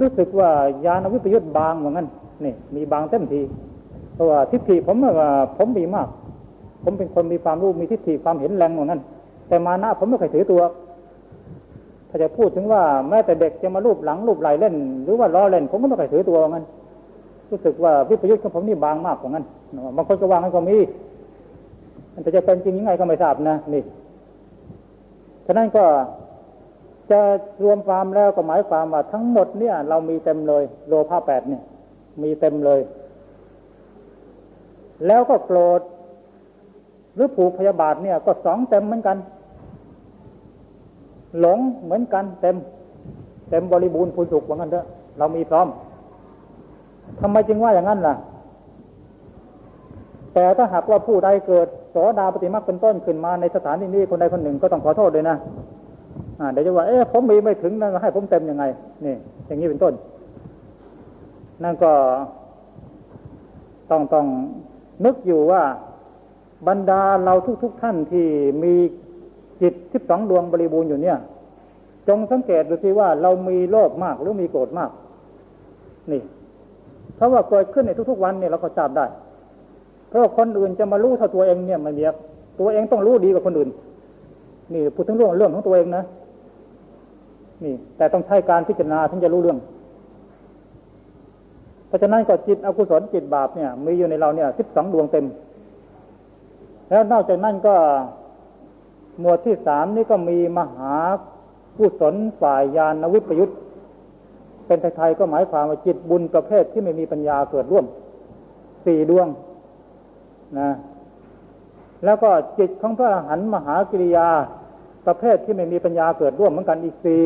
รู้สึกว่ายานวิปยุทธ์บางเหมือนกันนี่มีบางเต็มที เพราะว่าทิฏฐิผมว่าผมมีมาก ผมเป็นคนมีความรู้มีทิฏฐิความเห็นแรงเหมือนกันแต่มานะผมไม่เคยถือตัว ถ้าจะพูดถึงว่าแม้แต่เด็กจะมารูปหลังรูปไหลเล่น หรือว่าล้อเล่น ผมก็ไม่เคยถือตัวเหมือนกันรู้สึกว่าวิปยุทธ์ของผมนี่บางมากกว่านั้นบางคนก็วางกันก็มีแต่จะเป็นจริงยังไงก็ไม่ทราบนะนี่ฉะนั้นก็ จะรวมความแล้วก็หมายความว่าทั้งหมดเนี่ย เรามีเต็มเลย โลภะแปดเนี่ย มีเต็มเลย แล้วก็โกรธหรือผูกพยาบาทเนี่ย ก็สองเต็มเหมือนกัน หลงเหมือนกัน เต็ม เต็มบริบูรณ์พูนสุขเหมือนกันเถอะเรามีพร้อมทำไมจึงว่าอย่างนั้นล่ะ แต่ถ้าหากว่าผู้ใดเกิดโสดาปฏิมาเป็นต้นขึ้นมาในสถานที่นี้คนใดคนหนึ่งก็ต้องขอโทษเลยนะ เดี๋ยวจะว่า เอ๊ะผมมีไม่ถึงนะให้ผมเต็มยังไง นี่ อย่างนี้เป็นต้น นั่นก็ต้องต้องนึกอยู่ว่าบรรดาเราทุกๆทท่านที่มีจิตทิพสองดวงบริบูรณ์อยู่เนี่ย จงสังเกตดูสิว่าเรามีโลภมากหรือมีโกรธมาก นี่ เพราะว่าเกิดขึ้นในทุกๆวันเนี่ยเราก็ทราบได้ เพราะคนอื่นจะมารู้เท่าตัวเองเนี่ยมันเมียตัวเองต้องรู้ดีกว่าคนอื่น นี่พูดถึงเรื่องเรื่องของตัวเองนะ นี่ แต่ต้องใช้การพิจารณาถึงจะรู้เรื่อง เพราะฉะนั้นก็จิตอกุศลจิตบาปเนี่ย มีอยู่ในเราเนี่ยสิบสองดวงเต็ม แล้วนอกจากนั้นก็หมวดที่สามนี่ก็มีมหากุศลฝ่ายญาณวิปยุทธเป็นไทยๆก็หมายความว่าจิตบุญประเภทที่ไม่มีปัญญาเกิดร่วมสี่ดวงนะแล้วก็จิตของพระอรหันต์มหากิริยา ประเภทที่ไม่มีปัญญาเกิดร่วมเหมือนกันอีกสี่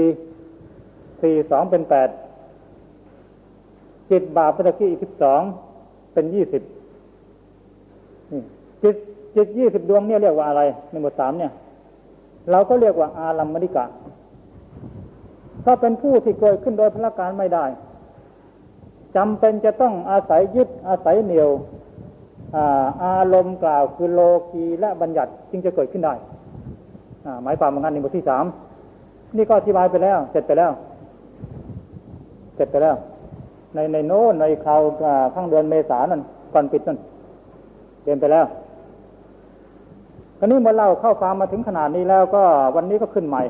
สี่สองเป็นแปดจิตบาปปตะกี้อีกสิบสองเป็นยี่สิบนี่จิตจิตยี่สิบดวงเนี่ยเรียกว่าอะไรในหมวดสามเนี่ย เราก็เรียกว่าอารัมมณิกะถ้าเป็นผู้ที่เกิดขึ้นโดยพละการไม่ได้จำเป็นจะต้องอาศัยยึดอาศัยเหนียวอารมณ์กล่าวคือโลกีและบัญญัติจึงจะเกิดขึ้นได้ หมายความว่างั้นในบทที่สามนี่ก็อธิบายไปแล้ว เสร็จไปแล้ว เสร็จไปแล้ว ในในโน้นในคราวข้างเดือนเมษานั่นก่อนปิดนั่นเรียนไปแล้วคราวนี้เมื่อเล่าเข้าความมาถึงขนาดนี้แล้วก็วันนี้ก็ขึ้นใหม่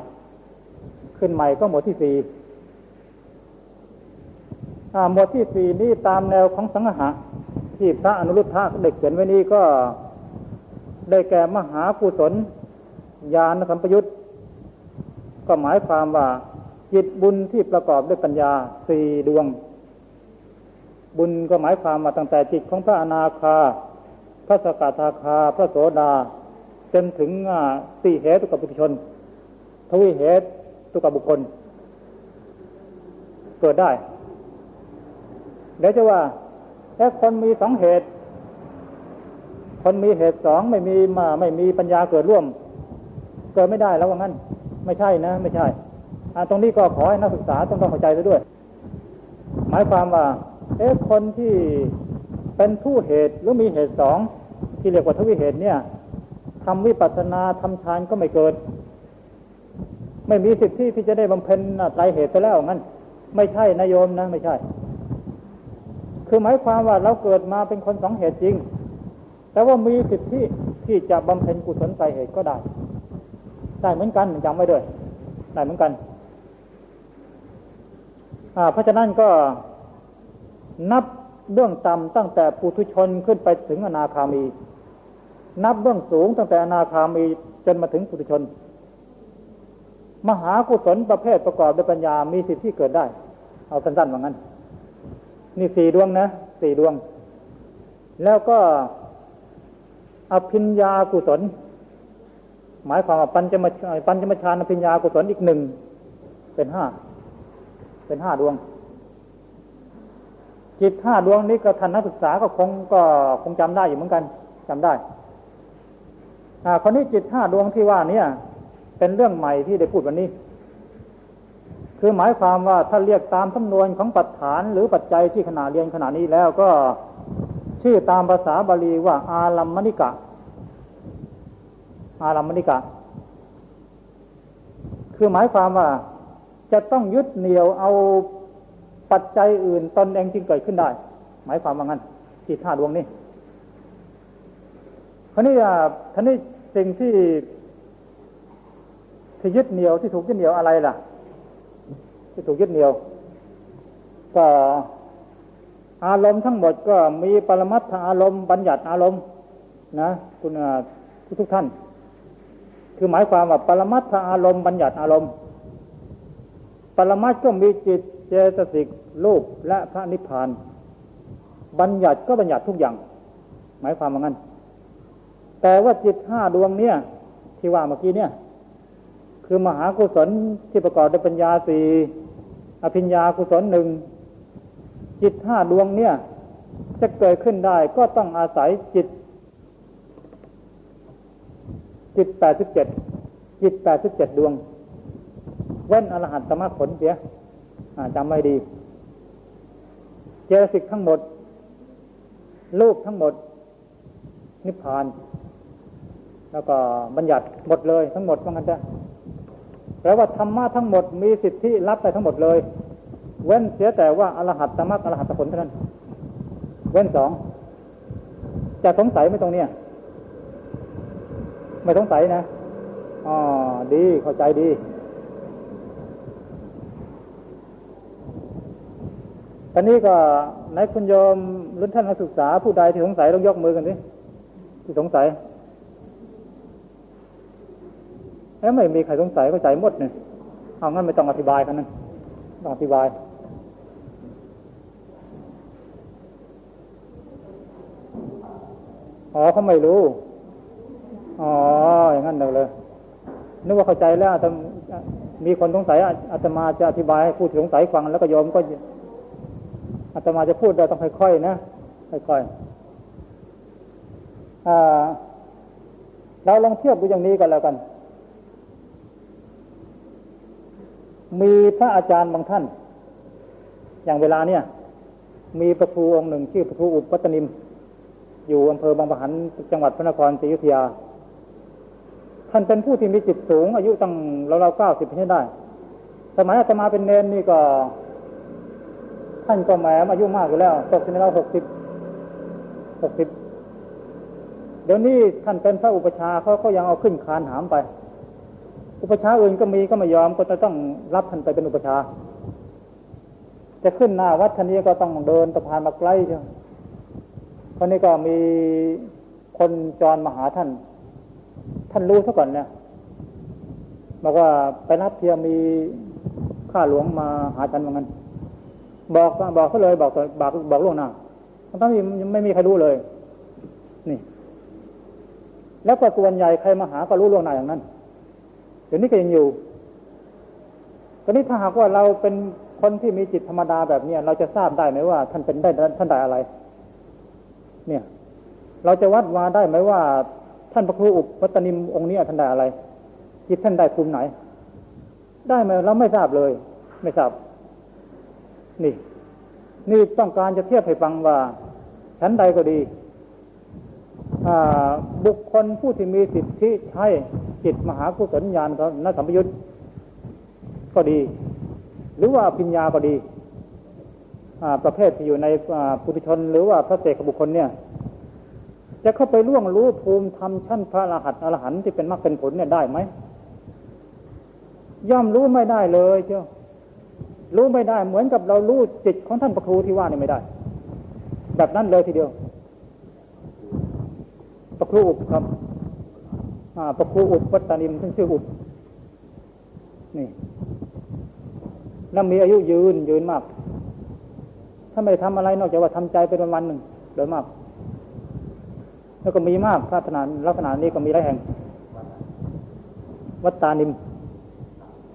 ขึ้นใหม่ก็หมวดที่สี่หมวดที่สี่นี่ตามแนวของสังหะที่พระอนุรุทธะเด็กเขียนไว้นี้ก็ได้แก่มหากุศล ญาณสัมปยุตก็หมายความว่า จิตบุญที่ประกอบด้วยปัญญาสี่ดวง บุญก็หมายความว่าตั้งแต่จิตของพระอนาคา พระสกทาคา พระโสดา จนถึงสี่เหตุกับบุคคลทวิเหตุตุกับบุคคล เกิดได้เดี๋ยวจะว่าแค่คนมีสองเหตุ คนมีเหตุสองไม่มีมาไม่มีปัญญาเกิดร่วม เกิดไม่ได้แล้วว่างั้น ไม่ใช่นะ ไม่ใช่อตรงนี้ก็ขอให้นักศึกษาต้องต้องเข้าใจด้วย หมายความว่า เอ๊ะคนที่เป็นผู้เหตุหรือมีเหตุสองที่เรียกว่าทวิเหตุเนี่ยทำวิปัสสนาทำฌานก็ไม่เกิด ไม่มีสิทธิที่จะได้บำเพ็ญไตรเหตุไปแล้วงั้น ไม่ใช่นายโยมนะไม่ใช่ คือหมายความว่าเราเกิดมาเป็นคนสองเหตุจริง แต่ว่ามีสิทธิที่จะบำเพ็ญกุศลไตรเหตุก็ได้ ได้เหมือนกันจำไว้ด้วยได้เหมือนกันเพราะฉะนั้นก็นับเบื้องต่ำตั้งแต่ปุถุชนขึ้นไปถึงอนาคามี นับเบื้องสูงตั้งแต่อนาคามีจนมาถึงปุถุชน มหากุศลประเภทประกอบด้วยปัญญามีสิทธิที่เกิดได้ เอาสั้นๆว่างั้น นี่สี่ดวงนะสี่ดวง แล้วก็อภิญญากุศล หมายความว่าปัญจมปัญจมชานพิญญากุศลอีกหนึ่งเป็นห้าเป็นห้าดวง จิตห้าดวงนี้ก็ท่านนักศึกษาก็คงก็คงจำได้อยู่เหมือนกันจำได้ อ่าคนนี้จิตห้าดวงที่ว่านี่เป็นเรื่องใหม่ที่ได้พูดวันนี้ คือหมายความว่าถ้าเรียกตามจำนวนของปัจฐานหรือปัจจัยที่ขนาดเรียนขนาดนี้แล้วก็ชื่อตามภาษาบาลีว่าอาลัมมณิกะ อารัมมณิกะ คือหมายความว่าจะต้องยึดเหนี่ยวเอาปัจจัยอื่นตนเองจึงเกิดขึ้นได้ หมายความว่างั้นจิตธาตุดวงนี้ครานี้อะท่านี้สิ่งที่ที่ยึดเหนี่ยวที่ถูกยึดเหนี่ยวอะไรล่ะ ที่ถูกยึดเหนี่ยว ก็อารมณ์ทั้งหมดก็มีปรมัตถอารมณ์บัญญัติอารมณ์ นะ คุณทุกทุกท่าน คือหมายความว่าปรมัตถอารมณ์บัญญัติอารมณ์ ปรมัตก็มีจิตเจตสิกรูปและพระนิพพาน บัญญัติก็บัญญัติทุกอย่าง หมายความว่างั้น แต่ว่าจิตห้าดวงเนี่ย ที่ว่าเมื่อกี้เนี่ย คือมหากุศลที่ประกอบด้วยปัญญาสี่อภิญญากุศลหนึ่งจิตห้าดวงเนี่ย จะเกิดขึ้นได้ก็ต้องอาศัยจิต จิตแปดสิบเจ็ดจิตแปดสิบเจ็ดดวง เว้นอรหันตมรรคผลเสียจำไว้ดี เจสิกทั้งหมด รูปทั้งหมด นิพพาน แล้วก็บัญญัติหมดเลยทั้งหมดว่างั้นจะแปลว่าธรรมะทั้งหมดมีสิทธิรับไปทั้งหมดเลย เว้นเสียแต่ว่าอรหัตตมรรคอรหัตผลเท่านั้น เว้นสองจะสงสัยไม่ตรงเนี้ย ไม่สงสัยนะอ๋อดีเข้าใจดี ตอนนี้ก็ในคุณโยมรุ่นท่านนักศึกษาผู้ใดที่สงสัยต้องยกมือกันสิที่สงสัยเอ้ไม่มีใครสงสัยเข้าใจหมดเนี่ยเอางั้นไม่ต้องอธิบายกันนั่นต้องอธิบายอ๋อเขาไม่รู้ อ๋อ อย่างนั้นเลยนึกว่าเข้าใจแล้วมีคนสงสัยอาตมาจะอธิบายให้ผู้สงสัยฟังแล้วก็โยมก็อาตมาจะพูดเราต้องค่อยๆนะค่อยๆเราลองเทียบดูอย่างนี้กันแล้วกัน มีพระอาจารย์บางท่าน อย่างเวลาเนี่ย มีพระครูองค์หนึ่งชื่อพระครูอุปปัตนิม อยู่อำเภอบางปะหันจังหวัดพระนครศรีอยุธยา ท่านเป็นผู้ที่มีจิตสูง อายุตั้งเราๆเก้าสิบปีได้ สมัยอาตมาเป็นเนนนี่ก็ ท่านก็แหมอายุมากอยู่แล้วตกในเราหกสิบหกสิบเดี๋ยวนี้ท่านเป็นพระอุปชาเขาเขายังเอาขึ้นคานหามไป อุปชาอื่นก็มีก็ไม่ยอมก็จะต้องรับท่านไปเป็นอุปชา จะขึ้นหน้าวัดท่านนี้ก็ต้องเดินสะพานมาไกล้เชียวคนนี้ก็มีคนจรมาหาท่าน ท่านรู้ซะก่อนเนี่ยบอกว่าไปรับเพียมีข้าหลวงมาหาท่านว่างั้น บอกบอกเขาเลยบอกบอกบอกล่วงหน้าทั้งที่ยังไม่มีใครรู้เลย นี่ แล้วก็ส่วนใหญ่ใครมาหาก็รู้ล่วงหน้าอย่างนั้นเดี๋ยวนี้ก็ยังอยู่ตอนนี้ถ้าหากว่าเราเป็นคนที่มีจิตธรรมดาแบบเนี้ยเราจะทราบได้ไหมว่า ท่านเป็นได้ท่านได้อะไร เนี่ย เราจะวัดวาได้ไหมว่า ท่านพระครูอุปวัตนิมองค์นี้ท่านได้อะไรจิตท่านได้ภูมิไหน ได้ไหมเราไม่ทราบเลย ไม่ทราบ นี่ นี่ต้องการจะเทียบให้ฟังว่าชั้นใดก็ดีบุคคลผู้ที่มีสิทธิใช้จิตมหากุศลญาณนัสัมปยุตก็ดี หรือว่าปัญญาก็ดีประเภทที่อยู่ในปุถุชน หรือว่าพระเสกบุคคลเนี่ย จะเข้าไปล่วงรู้ภูมิธรรมชั้นพระอรหัตอรหันต์ที่เป็นมรรคเป็นผลเนี่ยได้ไหมย่อมรู้ไม่ได้เลยเจ้ารู้ไม่ได้ เหมือนกับเรารู้จิตของท่านประครูที่ว่านี่ไม่ได้ แบบนั้นเลยทีเดียวประครูอุบครับประครูอุบวัตตานิมท่านชื่ออุบนี่แล้วมีอายุยืนยืนมาก ถ้าไม่ทำอะไรนอกจากว่าทำใจเป็นวันหนึ่งโดยมาก แล้วก็มีมากลักษณะลักษณะนี้ก็มีหลายแห่ง วัตตานิม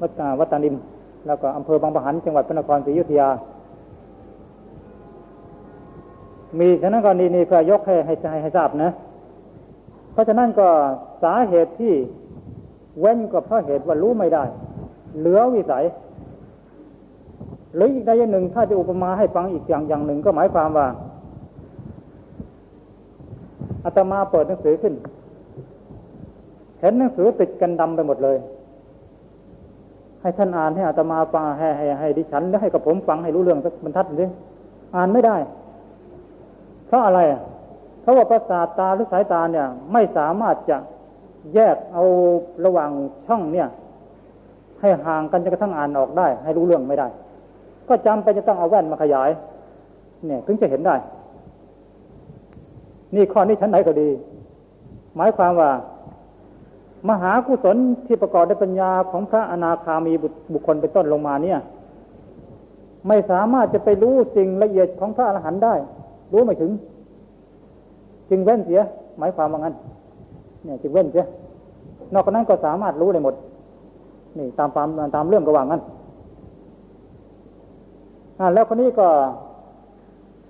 วัตาวัตตานิม แล้วก็อำเภอบางปะหันจังหวัดพระนครศรีอยุธยา มีฉะนั้นก็นี่นี่เพื่อยกให้ให้ให้ทราบนะ เพราะฉะนั้นก็สาเหตุที่เว้นก็เพราะเหตุว่ารู้ไม่ได้ เหลือวิสัย หรืออีกใดอย่างหนึ่งถ้าจะอุปมาให้ฟังอีกอย่างอย่างหนึ่งก็หมายความว่า อาตมาเปิดหนังสือขึ้น เห็นหนังสือติดกันดำไปหมดเลย ให้ท่านอ่านให้อาตมาฟังให้ให้ให้ดิฉันแล้วให้กับผมฟังให้รู้เรื่องสักบรรทัดหนึ่งอ่านไม่ได้ เพราะอะไรเพราะว่าประสาทตาหรือสายตาเนี่ย ไม่สามารถจะแยกเอาระหว่างช่องเนี่ย ให้ห่างกันจนกระทั่งอ่านออกได้ ให้รู้เรื่องไม่ได้ ก็จำไปจะต้องเอาแว่นมาขยาย เนี่ย ถึงจะเห็นได้ นี่ข้อนี้ชั้นไหนก็ดี หมายความว่า มหากุศลที่ประกอบด้วยปัญญาของพระอนาคามีบุคคลเป็นต้นลงมาเนี่ย ไม่สามารถจะไปรู้สิ่งละเอียดของพระอรหันต์ได้ รู้ไม่ถึง จึงเว้นเสีย หมายความว่างั้น เนี่ยจึงเว้นเสีย นอกจากนั้นก็สามารถรู้ได้หมด นี่ตามตามตามเรื่องก็ว่างั้นแล้วคนนี้ก็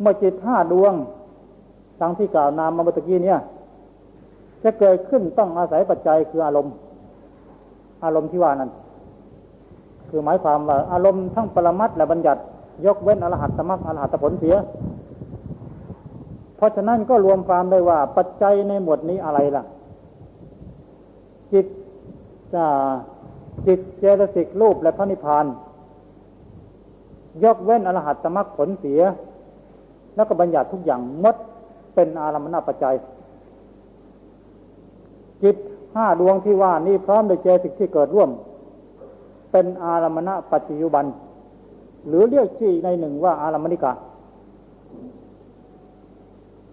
เมื่อจิตห้าดวง ดังที่กล่าวนามมาเมื่อกี้เนี่ย จะเกิดขึ้นต้องอาศัยปัจจัยคืออารมณ์ อารมณ์ที่ว่านั้น คือหมายความว่า อารมณ์ทั้งปรมัตและบัญญัติ ยกเว้นอรหัตตมรรคอรหัตผลเสีย เพราะฉะนั้นก็รวมความได้ว่าปัจจัยในหมวดนี้อะไรล่ะ จิตจิตเจตสิกรูปและพระนิพพานยกเว้นอรหัตตมรรคผลเสีย แล้วก็บัญญัติทุกอย่างมด เป็นอารมณปัจจัย จิตห้าดวงที่ว่านี้พร้อมโดยเจสิกที่เกิดร่วม เป็นอารมณปัจจุบัน หรือเรียกชื่อในหนึ่งว่าอารมณิกา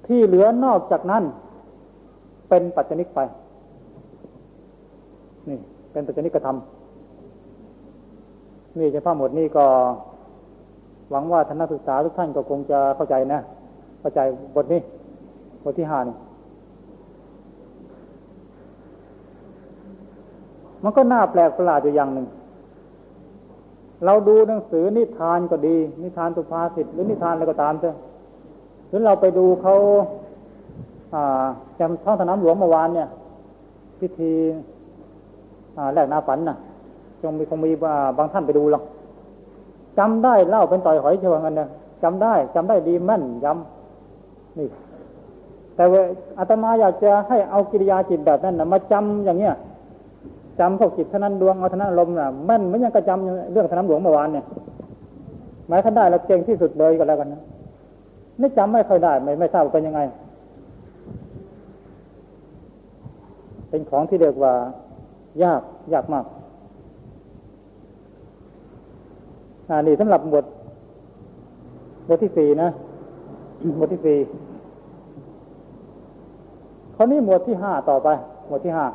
ที่เหลือนอกจากนั้น เป็นปัจจนิกไป นี่เป็นปัจจนิกธรรมนี่เฉพาะหมดนี้ก็ หวังว่าท่านนักศึกษาทุกท่านก็คงจะเข้าใจนะ เข้าใจบทนี้ บทที่ห้านี่มันก็น่าแปลกประหลาดอยู่อย่างหนึ่ง เราดูหนังสือนิทานก็ดี นิทานสุภาษิตหรือนิทานอะไรก็ตามเถอะหรือเราไปดูเขาแจมท้องสนามหลวงเมื่อวานเนี่ย พิธีแรกนาฝันนะ่ะจงมีคงมีบางท่านไปดูหรอกจำได้เล่าเป็นต่อยหอยเชิงกันนะจำได้จำได้ดีแม่นย้ำนี่ แต่ว่าอาตมาอยากจะให้เอากิริยาจิตแบบนั้นนะมาจำอย่างเงี้ยจำพวกจิตท่านั้นดวงเอาท่านั้นลมนะแม่นไม่ยังกระจำเรื่องสนามหลวงเมื่อวานเนี่ยหมายท่านได้เราเก่งที่สุดเลยก็แล้วกันนะไม่จำไม่ค่อยได้ไม่ไม่ทราบเป็นยังไง เป็นของที่เรียกว่า ยากยากมากอ่านี่สำหรับบทบทที่สี่นะบทที่สี่ คราวนี้หมวดที่ห้าต่อไป หมวดที่ห้า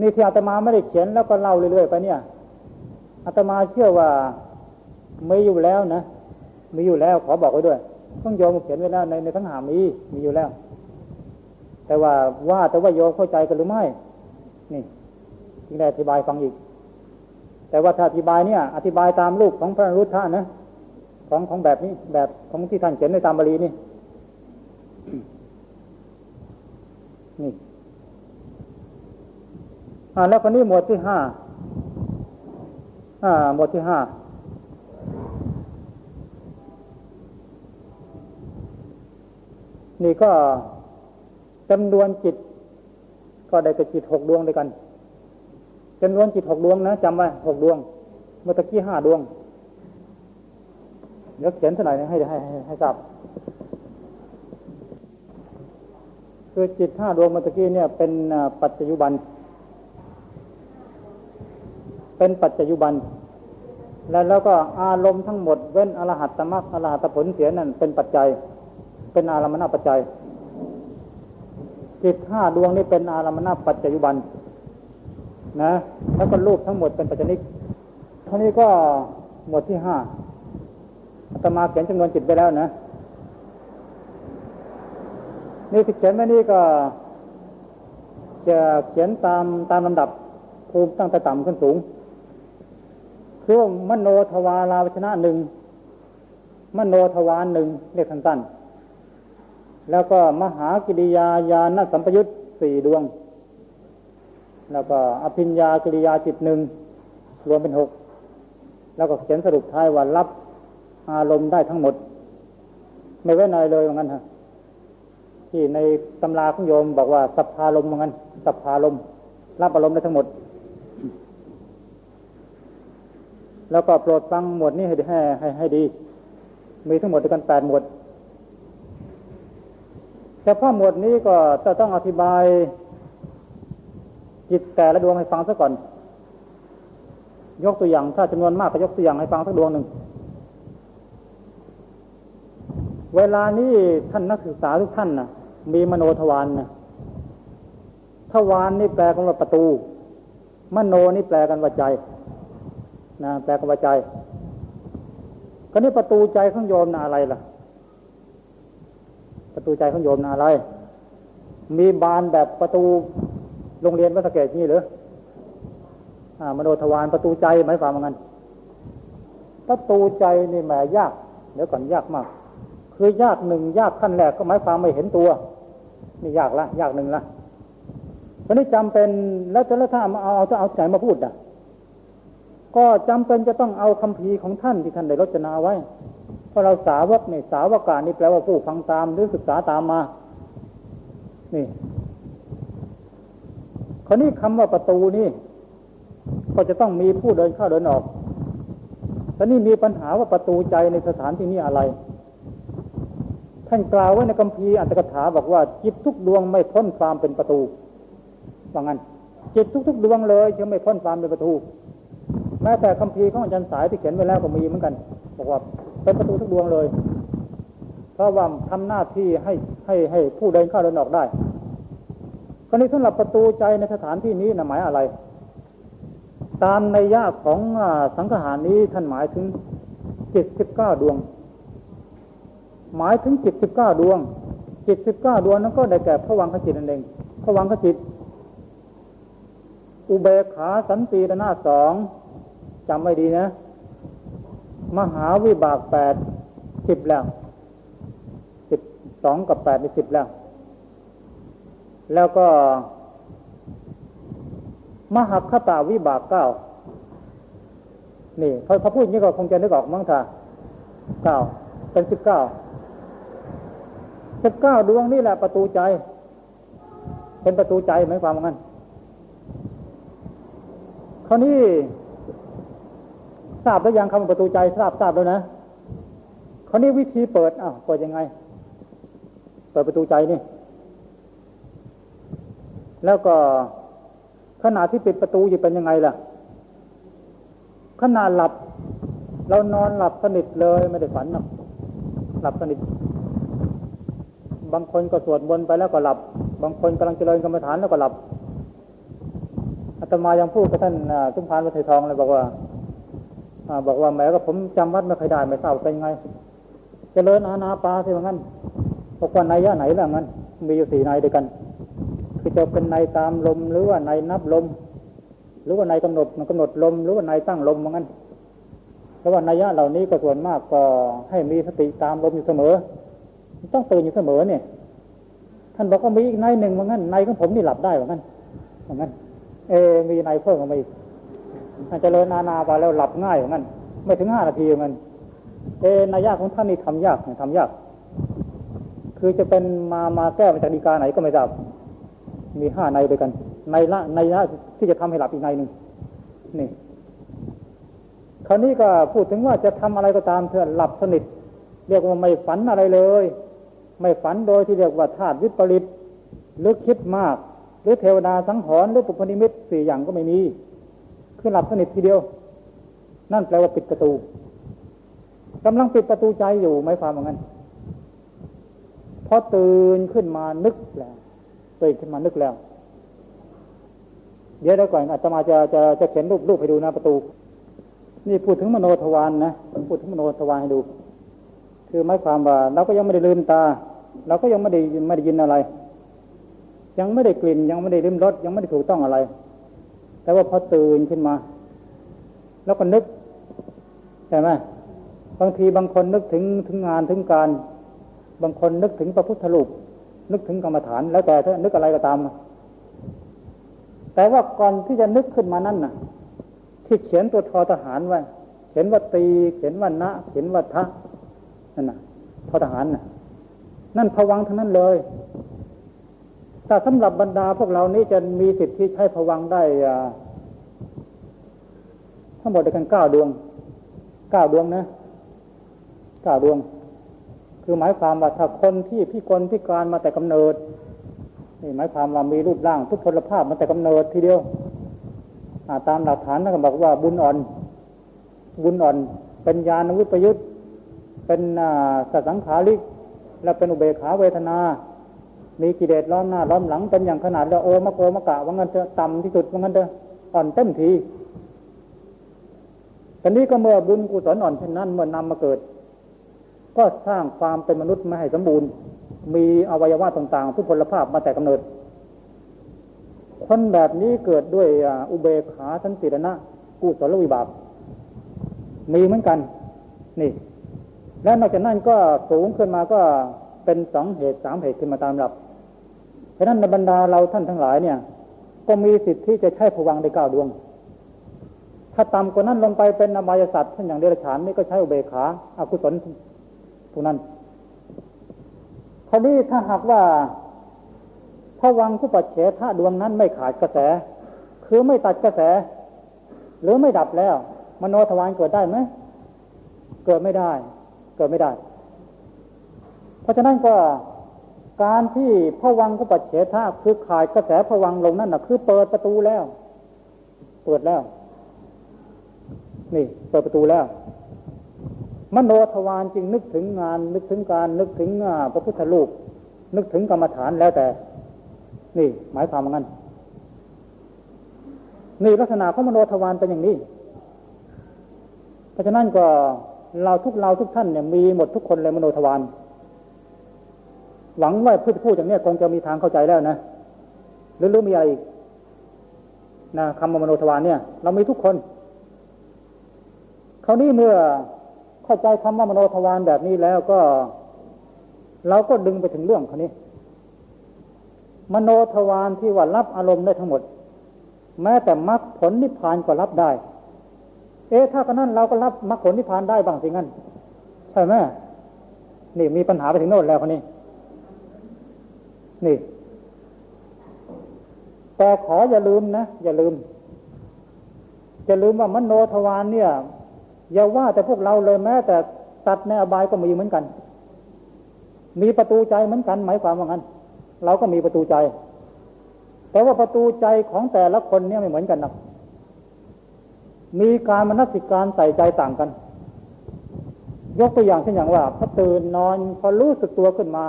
นี่ที่อาตมาไม่ได้เขียนแล้วก็เล่าเรื่อยๆไปเนี่ยอาตมาเชื่อว่าไมีอยู่แล้วนะมีอยู่แล้ว ขอบอกไว้ด้วยต้องโยมเขียนไว้แล้วในในทั้งหามีมีอยู่แล้ว แต่ว่าว่าแต่ว่าโยมเข้าใจกันหรือไม่ นี่จึงได้อธิบายฟังอีก แต่ว่าถ้าอธิบายเนี่ย อธิบายตามรูปของพระรุทธะนะของของแบบนี้แบบของที่ท่านเขียนในตามบาลีนี่ นี่อ่าแล้วคนนี้หมวดที่ห้าอ่า หมวดที่ห้านี่ก็จำนวนจิต ก็ได้กับจิตหกดวงด้วยกันจำนวนจิตหกดวงนะจำไว้หกดวง เมื่อตะกี้ห้าดวงเดี๋ยวเขียนเท่าไหร่ให้ให้ให้ให้ทราบ คือจิตห้าดวงเมื่อกี้เนี่ยเป็นปัจจุบัน เป็นปัจจุบัน แล้วแล้วก็อารมณ์ทั้งหมดเว้นอรหัตตมรรคอรหัตผลเสียนั่นเป็นปัจจัย เป็นอารมณปัจจัย จิตห้าดวงนี้เป็นอารมณปัจจุบัน นะ แล้วก็รูปทั้งหมดเป็นปัจจนิกท่านี้ก็หมวดที่ห้าอาตมาเขียนจำนวนจิตไปแล้วนะ นี่ที่เขียนไว้นี่ก็ จะเขียนตามตามลำดับภูมิตั้งแต่ต่ำขึ้นสูงคือมโนทวาราชนะหนึ่งมโนทวารหนึ่งเรียกสั้นๆแล้วก็มหากิริยาญาณสัมปยุตสี่ดวง แล้วก็อภิญญากิริยาจิตหนึ่งรวมเป็นหกแล้วก็เขียนสรุปท้ายว่ารับอารมณ์ได้ทั้งหมด ไม่ไว้นายเลยเหมือนกันฮะ ที่ในตำราของโยมบอกว่าสัพพาลมเหมือนกันสัพพาลมรับอารมณ์ได้ทั้งหมด แล้วก็โปรดฟังหมวดนี้ให้ให้ให้ให้ดี มีทั้งหมดด้วยกันแปดหมวดแต่พ่อหมวดนี้ก็จะต้องอธิบาย จิตแต่ละดวงให้ฟังซะก่อน ยกตัวอย่างถ้าจำนวนมากก็ยกตัวอย่างให้ฟังสักดวงหนึ่งเวลานี้ท่านนักศึกษาทุกท่านนะ มีมโนทวารนะทวารนนี่แปลกันว่าประตู มโนนี่แปลกันว่าใจนะแปลกันว่าใจก็นี่ประตูใจของโยมนะอะไรล่ะ ประตูใจของโยมนะอะไร มีบานแบบประตูโรงเรียนวัดสเกตนี่หรืออ่ามโนทวารประตูใจหมายความว่างั้นประตูใจนี่แหมยากเดี๋ยวก่อนยากมาก คือยากหนึ่งยากขั้นแรกก็หมายความไม่เห็นตัวนี่ยากละยากหนึ่งละเพราะนี้จำเป็นแล้วจะแล้วถ้าเอาเอาจะเอาใจมาพูดอะ ก็จำเป็นจะต้องเอาคำพีของท่านที่ท่านได้รจนาไว้ เพราะเราสาวกเนี่ยสาวกานี่แปลว่าผู้ฟังตามหรือศึกษาตามมา นี่คราวนี้คำว่าประตูนี่ ก็จะต้องมีผู้เดินเข้าเดินออกตอนนี้มีปัญหาว่าประตูใจในสถานที่นี้อะไร ท่านกล่าวไว้ในคัมภีร์อัตถกถาบอกว่า จิตทุกดวงไม่พ้นความเป็นประตูว่างั้นจิตทุก ๆ ดวงเลยจะไม่พ้นความเป็นประตูแม้แต่คัมภีร์ของอาจารย์สายที่เขียนไว้แล้วก็มีเหมือนกันบอกว่าเป็นประตูทุกดวงเลย เพราะว่าทำหน้าที่ให้ให้ให้ผู้เดินเข้าเดินออกได้กรณีสำหรับประตูใจในสถานที่นี้นะหมายอะไร ตามในยาของสังหารนี้ท่านหมายถึงเจิตสิบเก้าดวง หมายถึงจิตสิบเก้าดวง จิตสิบเก้าดวงนั้นก็ได้แก่พระวังขจิตนั่นเองพระวังขจิต อุเบกขาสันติรนาสองจำไม่ดีนะ มหาวิบากแปดสิบแล้วสิบสองกับแปดในสิบแล้ว แล้วก็ มหคตาวิบากเก้านี่เขาเขาพูดอย่างนี้ก็คงจะนึกออกมั้งท่าเก้าเป็นสิบเก้า สิบเก้าดวงนี่แหละประตูใจ เป็นประตูใจหมายความว่างั้นคราวนี้ทราบแล้วยังคำประตูใจทราบทราบแล้วนะคราวนี้วิธีเปิดอ้าวเปิดยังไง เปิดประตูใจนี่ แล้วก็ขณะที่ปิดประตูจะเป็นยังไงล่ะขณะหลับ เรานอนหลับสนิทเลยไม่ได้ฝันหรอกหลับสนิท บางคนก็สวดมนต์ไปแล้วก็หลับ บางคนกำลังเจริญกรรมฐานแล้วก็หลับอาตมายังพูดกับท่านทุมพานวัดไทยทองเลยบอกว่าบอกว่าแม้ก็ผมจำวัดไม่เคยได้ไม่ทราบเป็นไง เจริญอาณาปาสิว่างั้นบอกว่าในยะไหนล่ะงั้น มีอยู่สี่ในด้วยกันคือจะเป็นในตามลมหรือว่าในนับลม หรือว่าในกำหนดมันกำหนดลม หรือว่าในตั้งลมว่างั้นเพราะว่านัยยะเหล่านี้ก็ส่วนมากก็ให้มีสติตามลมอยู่เสมอ ต้องตื่นอยู่เสมอเนี่ย ท่านบอกว่ามีอีกในหนึ่งว่างั้นในของผมนี่หลับได้ว่างั้นว่างั้น เอ มีในเพิ่มเข้ามาอีกอาจจะเริญนานาไปแล้วหลับง่ายอย่างนั้น ไม่ถึงห้านาทีอย่างนั้น เอนัยยากของท่านนี่ทำยากทำยาก คือจะเป็นมามาแก้มาจากดีกาไหนก็ไม่ทราบมีห้าในด้วยกัน ในละในละที่จะทำให้หลับอีกในหนึ่งนี่คราวนี้ก็พูดถึงว่าจะทำอะไรก็ตามเถอะหลับสนิท เรียกว่าไม่ฝันอะไรเลย ไม่ฝันโดยที่เรียกว่าธาตุวิปริตหรือคิดมาก หรือเทวดาสังหรณ์หรือปุพนิมิตสี่อย่างก็ไม่มีคือหลับสนิททีเดียว นั่นแปลว่าปิดประตูกำลังปิดประตูใจอยู่ไม่ความว่างั้นพอตื่นขึ้นมานึกแล้วตื่นขึ้นมานึกแล้ว เดี๋ยวได้ก่อนอาตมาจะจะจะเขียนรูปรูปให้ดูนะประตู นี่พูดถึงมโนทวารนนะพูดถึงมโนทวารให้ดู คือหมายความว่าเราก็ยังไม่ได้ลืมตา เราก็ยังไม่ได้ไม่ได้ยินอะไร ยังไม่ได้กลิ่นยังไม่ได้ลิ้มรสยังไม่ได้ถูกต้องอะไร แต่ว่าพอตื่นขึ้นมา แล้วก็นึกใช่ไหมบางทีบางคนนึกถึงถึงงานถึงการ บางคนนึกถึงพระพุทธรูปนึกถึงกรรมฐาน แล้วแต่ถ้านึกอะไรก็ตาม แต่ว่าก่อนที่จะนึกขึ้นมานั่นน่ะ ที่เขียนตัวทอทหารไว้ เขียนว่าตี เขียนว่านะ เขียนว่าทะ นั่นน่ะทอทหารน่ะ นั่นผวังทั้งนั้นเลยแต่สำหรับบรรดาพวกเรานี้จะมีสิทธิ์ที่ใช้ผวังได้ทั้งหมดด้วยกันเก้าดวงเก้าดวงนะเก้าดวง คือหมายความว่าถ้าคนที่พิกลพิการมาแต่กำเนิดนี่หมายความว่ามีรูปร่างทุกพลภาพมาแต่กำเนิดทีเดียวตามหลักฐานนั่นก็บอกว่าบุญอ่อน บุญอ่อน เป็นญาณวิปยุทธ เป็นสสังขาริก และเป็นอุเบกขาเวทนา มีกิเลสล้อมหน้าล้อมหลังเป็นอย่างขนาดแล้วโอมะโกมะกะว่างั้นเถอะต่ำที่สุดว่างั้นเถอะอ่อนเต็มทีตอนนี้ก็เมื่อบุญกุศลอ่อนเช่นนั้นเมื่อนำมาเกิด ก็สร้างความเป็นมนุษย์มาให้สมบูรณ์ มีอวัยวะต่างๆทุกพลภาพมาแต่กำเนิด คนแบบนี้เกิดด้วยอุเบกขาสันติรณะกุศลวิบาก มีเหมือนกัน นี่ และนอกจากนั้นก็สูงขึ้นมาก็เป็นสองเหตุสามเหตุขึ้นมาตามรับเพราะนั้นในบรรดาเราท่านทั้งหลายเนี่ย ก็มีสิทธิ์ที่จะใช้ผวังได้เก้าดวง ถ้าต่ำกว่านั้นลงไปเป็นอบายสัตว์เช่นอย่างเดรัจฉานนี่ก็ใช้อุเบกขาอากุศลทุกนั้นคราวนี้ถ้าหากว่าผวังผู้ปัจเฉทาดวงนั้นไม่ขาดกระแส คือไม่ตัดกระแส หรือไม่ดับแล้ว มโนทวารเกิดได้ไหมเกิดไม่ได้ เกิดไม่ได้ เพราะฉะนั้นก็การที่ผวังผู้ปัจเฉทาคือขาดกระแสผวังลงนั่นนะคือเปิดประตูแล้ว เปิดแล้ว นี่เปิดประตูแล้ว มโนทวารจึงนึกถึงงาน นึกถึงการนึกถึงพระพุทธรูปนึกถึงกรรมฐานแล้วแต่ นี่ หมายความว่างั้น นี่ลักษณะของมโนทวารเป็นอย่างนี้ เพราะฉะนั้นก็ เราทุกเราทุกท่านเนี่ยมีหมดทุกคนเลยมโนทวารหวังว่าพูดพูดอย่างนี้คงจะมีทางเข้าใจแล้วนะหรือรู้มีอะไรอีกนะคำมโนทวารเนี่ย เรามีทุกคน คราวนี้เมื่อเข้าใจคำว่ามโนทวารแบบนี้แล้วก็ เราก็ดึงไปถึงเรื่องคนนี้ มโนทวารที่ว่ารับอารมณ์ได้ทั้งหมด แม้แต่มรรคผลนิพพานก็รับได้ เอ๊ะถ้ากันนั้นเราก็รับมรรคผลนิพพานได้บ้างสิงั้นใช่ไหมนี่มีปัญหาไปถึงโน่นแล้วคนนี้ นี่ แต่ขออย่าลืมนะอย่าลืมอย่าลืมว่ามโนทวารเนี่ย อย่าว่าแต่พวกเราเลยแม้แต่ตัดในอบายก็มีเหมือนกัน มีประตูใจเหมือนกัน หมายความว่างั้น เราก็มีประตูใจ แต่ว่าประตูใจของแต่ละคนเนี่ยไม่เหมือนกันนะ มีการมนสิการใส่ใจต่างกัน ยกตัวอย่างเช่นอย่างว่าพอตื่นนอนพอรู้สึกตัวขึ้นมา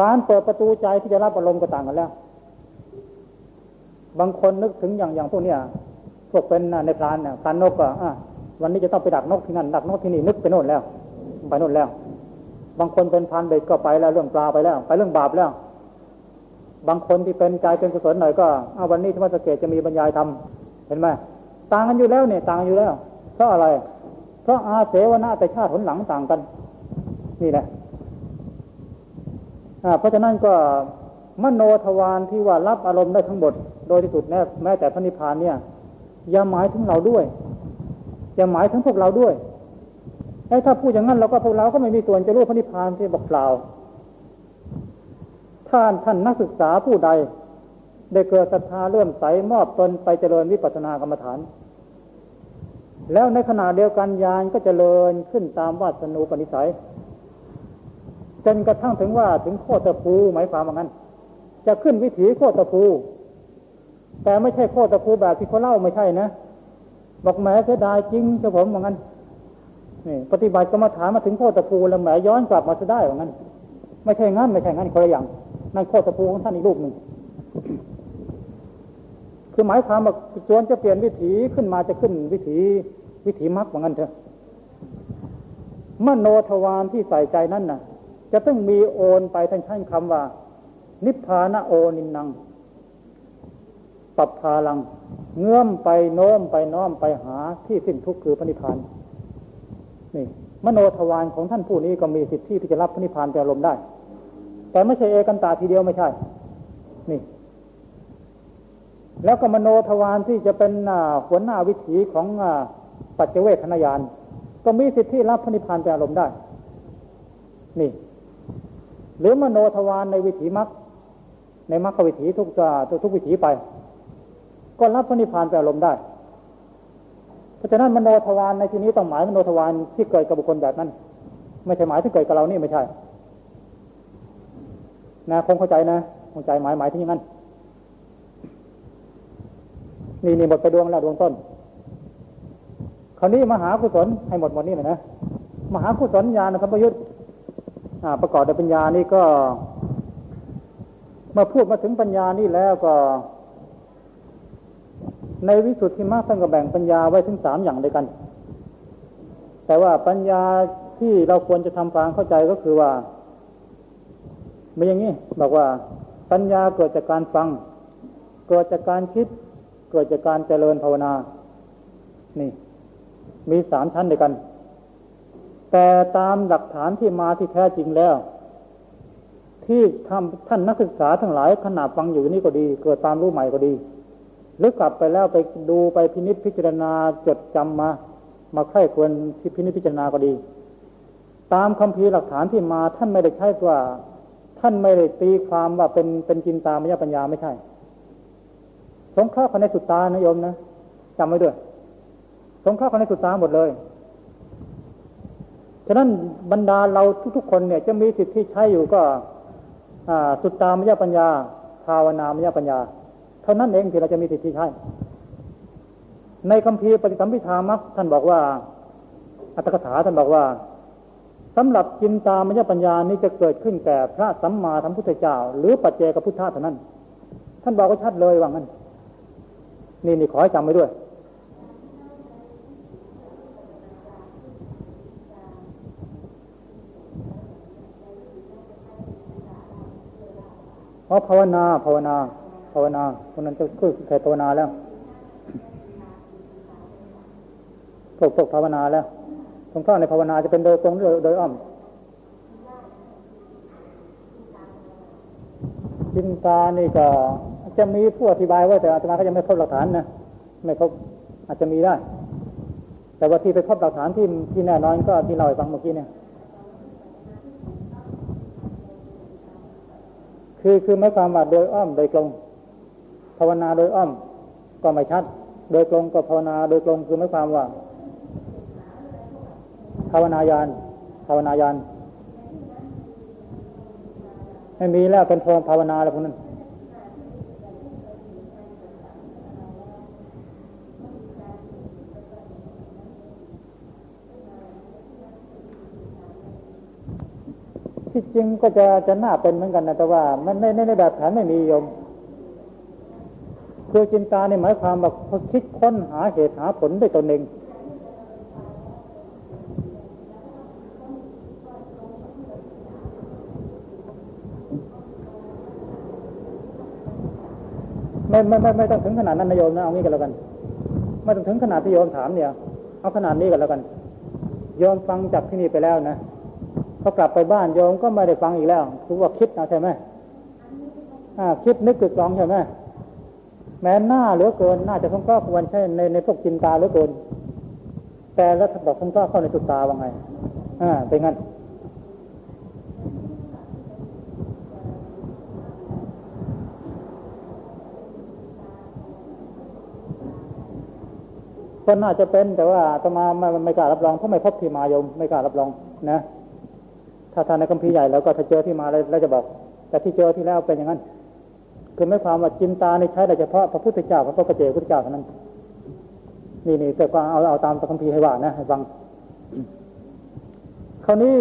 การเปิดประตูใจที่จะรับอารมณ์ก็ต่างกันแล้ว บางคนนึกถึงอย่างอย่างพวกเนี้ยพวกเป็นในพรานเนี่ยพรานนกก็อะวันนี้จะต้องไปดักนกที่นั่นดักนกที่นี่นึกไปโน่นแล้ว ไปโน่นแล้ว บางคนเป็นพรานเบ็ดก็ไปแล้วเรื่องปลาไปแล้ว ไปเรื่องบาปแล้ว บางคนที่เป็นใจเป็นกุศลหน่อยก็เอาวันนี้ที่วัดสเกตจะมีบรรยายทำ เห็นไหมต่างกันอยู่แล้วเนี่ยต่างอยู่แล้ว เพราะอะไร เพราะอาเสวนาแต่ชาติผลหลังต่างกัน นี่แหละเพราะฉะนั้นก็มโนทวารที่ว่ารับอารมณ์ได้ทั้งหมด โดยที่สุดแม้แต่พระนิพพานเนี่ยอย่าหมายถึงเราด้วยอย่าหมายถึงพวกเราด้วยไอ้ถ้าพูดอย่างนั้นเราก็พวกเราก็ไม่มีส่วนจะรู้พระนิพพานที่บอกเปล่าท่านท่านนักศึกษาผู้ใด ได้เกิดศรัทธาเลื่อมใสมอบตนไปเจริญวิปัสสนากรรมฐาน แล้วในขณะเดียวกันยานก็เจริญขึ้นตามวาสนูปนิสัยจนกระทั่งถึงว่าถึงโคตรภูหมายความว่างั้น จะขึ้นวิถีโคตรภูแต่ไม่ใช่โคตรภูแบบที่เขาเล่าไม่ใช่นะบอกแหมเสียดายจริงเจ้าผมว่างั้นนี่ปฏิบัติกรรมฐานมาถึงโคตรภูแล้วแหมย้อนกลับมาจะได้ว่างั้น ไม่ใช่งั้นไม่ใช่งั้นคนละอย่างนั่นโคตรภูของท่านอีกรูปหนึ่ง คือหมายความว่าจวนจะเปลี่ยนวิถีขึ้นมาจะขึ้นวิถีวิถีมรรคว่างั้นเถอะมโนทวารที่ใส่ใจนั้นน่ะ จะต้องมีโอนไปท่านใช้คำว่า นิพพานะโอนินนังปับพาลัง เงื่อมไปโน้มไปน้อมไปหาที่สิ้นทุกข์คือพระนิพพานนี่มโนทวารของท่านผู้นี้ก็มีสิทธิที่จะรับพระนิพพานเป็นอารมณ์ได้ แต่ไม่ใช่เอกันตาทีเดียวไม่ใช่ นี่ แล้วก็มโนทวารที่จะเป็นหัวหน้าวิถีของปัจเจเวคขณยาน ก็มีสิทธิรับพระนิพพานเป็นอารมณ์ได้ นี่ หรือมโนทวารในวิถีมรรคในมรรควิถีทุกทุกวิถีไป ก็รับพระนิพพานไปอารมณ์ได้ เพราะฉะนั้นมโนทวารในที่นี้ต้องหมายมโนทวารที่เกิดกับบุคคลแบบนั้น ไม่ใช่หมายที่เกิดกับเรานี่ไม่ใช่นะคงเข้าใจนะเข้าใจหมายหมายที่อย่างนั้น นี่นี่หมดไปดวงแล้วดวงต้นคราวนี้มหากุศลให้หมดหมดนี่เลยนะมหากุศลญาณสัมปยุตประกอบด้วยปัญญานี่ก็มื่อพูดมาถึงปัญญานี่แล้วก็ ในวิสุทธิมรรคท่านก็แบ่งปัญญาไว้ถึงสามอย่างด้วยกัน แต่ว่าปัญญาที่เราควรจะทำความเข้าใจก็คือว่ามีอย่างนี้บอกว่าปัญญาเกิดจากการฟัง เกิดจากการคิด เกิดจากการเจริญภาวนา นี่ มีสามชั้นด้วยกัน แต่ตามหลักฐานที่มาที่แท้จริงแล้ว ที่ทำท่านนักศึกษาทั้งหลายขนาดฟังอยู่นี่ก็ดี เกิดตามรู้ใหม่ก็ดี หรือกลับไปแล้วไปดูไปพินิษพิจารณาจดจำมา มาใคร่ควรที่พินิษพิจารณาก็ดี ตามคำพีหลักฐานที่มาท่านไม่ได้ใช้ว่า ท่านไม่ได้ตีความว่าเป็นเป็นจินตามยปัญญาไม่ใช่ สงเคราะห์คนในสุตตานะโยมนะจำไว้ด้วย สงเคราะห์คนในสุตตาหมดเลยฉะนั้นบรรดาเราทุกๆคนเนี่ย จะมีสิทธิ์ที่ใช้อยู่ก็สุตตามยปัญญา ภาวนามยปัญญา เท่านั้นเองที่เราจะมีสิทธิใช้ในคำพีปฏิสัมพิธามักท่านบอกว่า อัตถกถาท่านบอกว่าสำหรับจินตามยปัญญานี้จะเกิดขึ้นแก่พระสัมมาสัมพุทธเจ้า หรือปัจเจกพุทธะเท่านั้น ท่านบอกว่าชัดเลยว่างั้น นี่นี่ขอให้จำไว้ด้วย เพราะภาวนาภาวนาภาวนาคนนั้นก็คือแค่ภาวนาแล้วพวกพวกภาวนาแล้วตรงข้าในภาวนาจะเป็นโดยตรงโดยโดยอ้อมจินตานี่ก็ จะมีผู้อธิบายไว้แต่อาตมาก็ยังไม่พบหลักฐานนะไม่พบอาจจะมีได้ แต่ว่าที่ไปพบหลักฐานที่ที่แน่นอนก็ที่เราฟังเมื่อกี้เนี่ย คือคือไม่ความว่าโดยอ้อมโดยตรงภาวนาโดยอ้อมก็ไม่ชัด โดยตรงก็ภาวนาโดยตรงคือไม่ความว่าภาวนายานภาวนายานไม่มีแล้วเป็นพรภาวนาแล้วพวกนั้น ที่ จริงก็จะจะน่าเป็นเหมือนกันนะแต่ว่า มันในในแบบแผนไม่มีโยมคือจินตาในหมายความว่าเขาคิดค้นหาเหตุหาผลด้วยตนเองไม่ไม่ไม่ไม่ต้องถึงขนาดนั้นนายโยมนะเอางี้กันแล้วกัน ไม่ต้องถึงขนาดที่โยมถามเนี่ย เอาขนาดนี้กันแล้วกันโยมฟังจากที่นี่ไปแล้วนะ พอกลับไปบ้านโยมก็ไม่ได้ฟังอีกแล้วคือว่าคิดนะใช่ไหมคิดนึกกึกกองใช่ไหมแม้หน้าเหลือเกิน น่าจะสงเคราะห์ควรใช่ในในพวกจินตาเหลือเกิน แต่แล้วถ้าบอกสงเคราะห์เข้าในสุดตาว่าไง อ่า เป็นงั้นก็น่าจะเป็นแต่ว่าตมาไม่ไม่กล้ารับรองเพราะไม่พบที่มายมไม่กล้ารับรองนะ ถ้าทานในคัมภีร์ใหญ่แล้วก็ถ้าเจอที่มาแล้วจะบอก แต่ที่เจอที่แล้วเป็นอย่างนั้น คือไม่ความว่าจินตาในใช้ได้เฉพาะพระพุทธเจ้าพระพุทธเจ้าพุทธเจ้าเท่านั้น นี่นี่แต่ก็เอาเอาตามตะคัมภีร์ให้ว่านะให้ฟังคราวนี้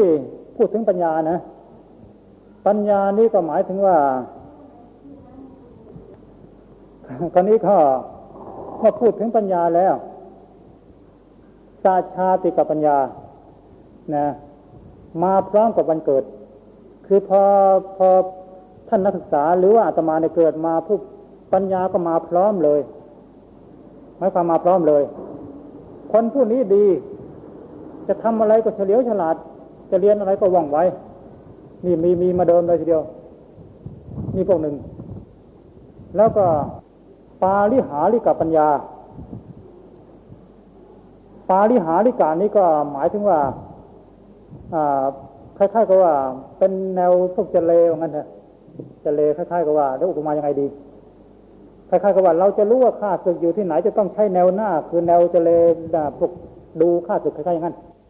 พูดถึงปัญญานะ ปัญญานี้ก็หมายถึงว่าคราวนี้ก็เมื่อพูดถึงปัญญาแล้ว สาชาติกับปัญญา นะ มาพร้อมกับวันเกิด คือพอพอท่านนักศึกษาหรือว่าอาตมาในเกิดมาผู้ปัญญาก็มาพร้อมเลยหมายความมาพร้อมเลย คนผู้นี้ดี จะทำอะไรก็เฉลียวฉลาด จะเรียนอะไรก็ว่องไวนี่มีมีมาเดิมเลยทีเดียวนี่พวกหนึ่ง แล้วก็ปาลิหาลิกาปัญญา ปาลิหาลิกานี้ก็หมายถึงว่า คล้ายๆกับว่า เป็นแนวพวกเจเลว่างั้นเถอะจเลคล้ายๆกับว่าแล้วอุปมายังไงดีคล้ายๆกับว่าเราจะรู้ว่าข้าศึกอยู่ที่ไหนจะต้องใช้แนวหน้า คือแนวเจเลพวกดูข้าศึกคล้ายๆอย่างนั้น